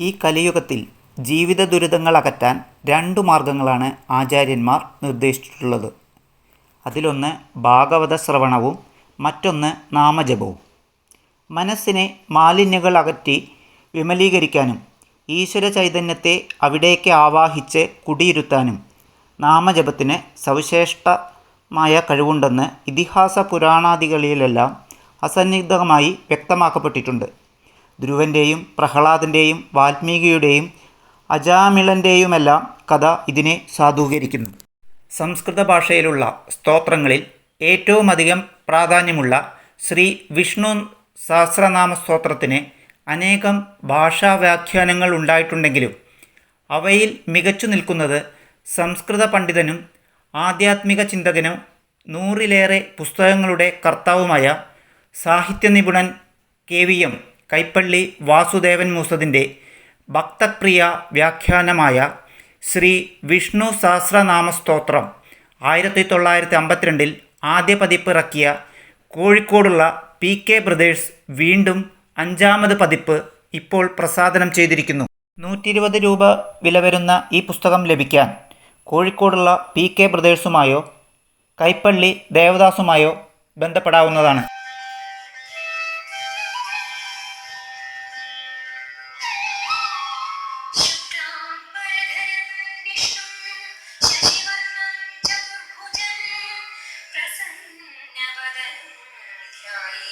ഈ കലിയുഗത്തിൽ ജീവിത ദുരിതങ്ങൾ അകറ്റാൻ രണ്ടു മാർഗങ്ങളാണ് ആചാര്യന്മാർ നിർദ്ദേശിച്ചിട്ടുള്ളത്. അതിലൊന്ന് ഭാഗവത ശ്രവണവും മറ്റൊന്ന് നാമജപവും. മനസ്സിനെ മാലിന്യങ്ങൾ അകറ്റി വിമലീകരിക്കാനും ഈശ്വര ചൈതന്യത്തെ അവിടേക്ക് ആവാഹിച്ച് കുടിയിരുത്താനും നാമജപത്തിന് സവിശേഷമായ കഴിവുണ്ടെന്ന് ഇതിഹാസ പുരാണാദികളിലെല്ലാം അസന്നിഗ്ധമായി വ്യക്തമാക്കപ്പെട്ടിട്ടുണ്ട്. ധ്രുവന്റെയും പ്രഹ്ലാദന്റെയും വാൽമീകിയുടെയും അജാമിളന്റെയുമെല്ലാം കഥ ഇതിനെ സാധൂകരിക്കുന്നു. സംസ്കൃത ഭാഷയിലുള്ള സ്തോത്രങ്ങളിൽ ഏറ്റവുമധികം പ്രാധാന്യമുള്ള ശ്രീ വിഷ്ണു സഹസ്രനാമ സ്തോത്രത്തിന് അനേകം ഭാഷാവ്യാഖ്യാനങ്ങൾ ഉണ്ടായിട്ടുണ്ടെങ്കിലും അവയിൽ മികച്ചു നിൽക്കുന്നത് സംസ്കൃത പണ്ഡിതനും ആധ്യാത്മിക ചിന്തകനും നൂറിലേറെ പുസ്തകങ്ങളുടെ കർത്താവുമായ സാഹിത്യനിപുണൻ K V M Kaipally Vasudevan മൂസതിന്റെ Bhaktapriya വ്യാഖ്യാനമായ ശ്രീ വിഷ്ണു സഹസ്രനാമ സ്തോത്രം ആയിരത്തി തൊള്ളായിരത്തി അമ്പത്തിരണ്ടിൽ ആദ്യ പതിപ്പ് ഇറക്കിയ കോഴിക്കോടുള്ള പി കെ ബ്രദേഴ്സ് വീണ്ടും അഞ്ചാമത് പതിപ്പ് ഇപ്പോൾ പ്രസാദനം ചെയ്തിരിക്കുന്നു. നൂറ്റി ഇരുപത് രൂപ വില വരുന്ന ഈ പുസ്തകം ലഭിക്കാൻ കോഴിക്കോടുള്ള പി കെ ബ്രദേഴ്സുമായോ കൈപ്പള്ളി ദേവദാസുമായോ ബന്ധപ്പെടാവുന്നതാണ്. Yeah.